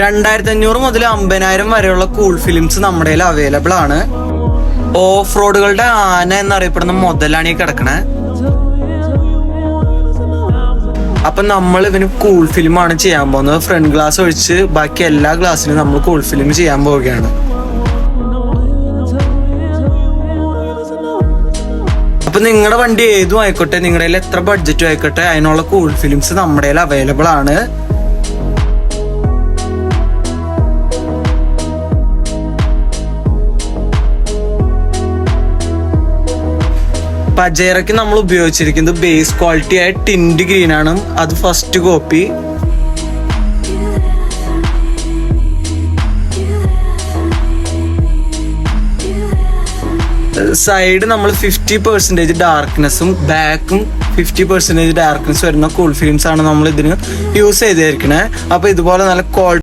രണ്ടായിരത്തി അഞ്ഞൂറ് മുതൽ അമ്പതിനായിരം വരെയുള്ള കൂൾ ഫിലിംസ് നമ്മുടെ കയ്യിൽ അവൈലബിൾ ആണ്. ഓഫ് റോഡുകളുടെ ആന എന്നറിയപ്പെടുന്ന മുതലാണ് ഈ കിടക്കണേ. അപ്പൊ നമ്മൾ ഇവന് കൂൾ ഫിലിം ആണ് ചെയ്യാൻ പോകുന്നത്. ഫ്രണ്ട് ഗ്ലാസ് ഒഴിച്ച് ബാക്കി എല്ലാ ഗ്ലാസ്സിലും നമ്മൾ കൂൾ ഫിലിം ചെയ്യാൻ പോവുകയാണ്. അപ്പൊ നിങ്ങളുടെ വണ്ടി ഏതും ആയിക്കോട്ടെ നിങ്ങളുടെ എത്ര ബഡ്ജറ്റും ആയിക്കോട്ടെ അതിനുള്ള കൂൾ ഫിലിംസ് നമ്മുടെ അവൈലബിൾ ആണ്. പജേറയ്ക്ക് നമ്മൾ ഉപയോഗിച്ചിരിക്കുന്നത് ബേസ് ക്വാളിറ്റി ആയ ടിൻഡ് ഗ്രീൻ ആണ്. അത് ഫസ്റ്റ് കോപ്പി സൈഡ് നമ്മൾ ഫിഫ്റ്റി പെർസെന്റേജ് ഡാർക്ക്നെസ്സും ബാക്കും ഫിഫ്റ്റി പെർസെന്റേജ് ഡാർക്ക്നെസ് വരുന്ന കൂൾ ഫിലിംസ് ആണ് നമ്മൾ ഇതിന് യൂസ് ചെയ്തിരിക്കണേ അപ്പോൾ ഇതുപോലെ നല്ല ക്വാളിറ്റി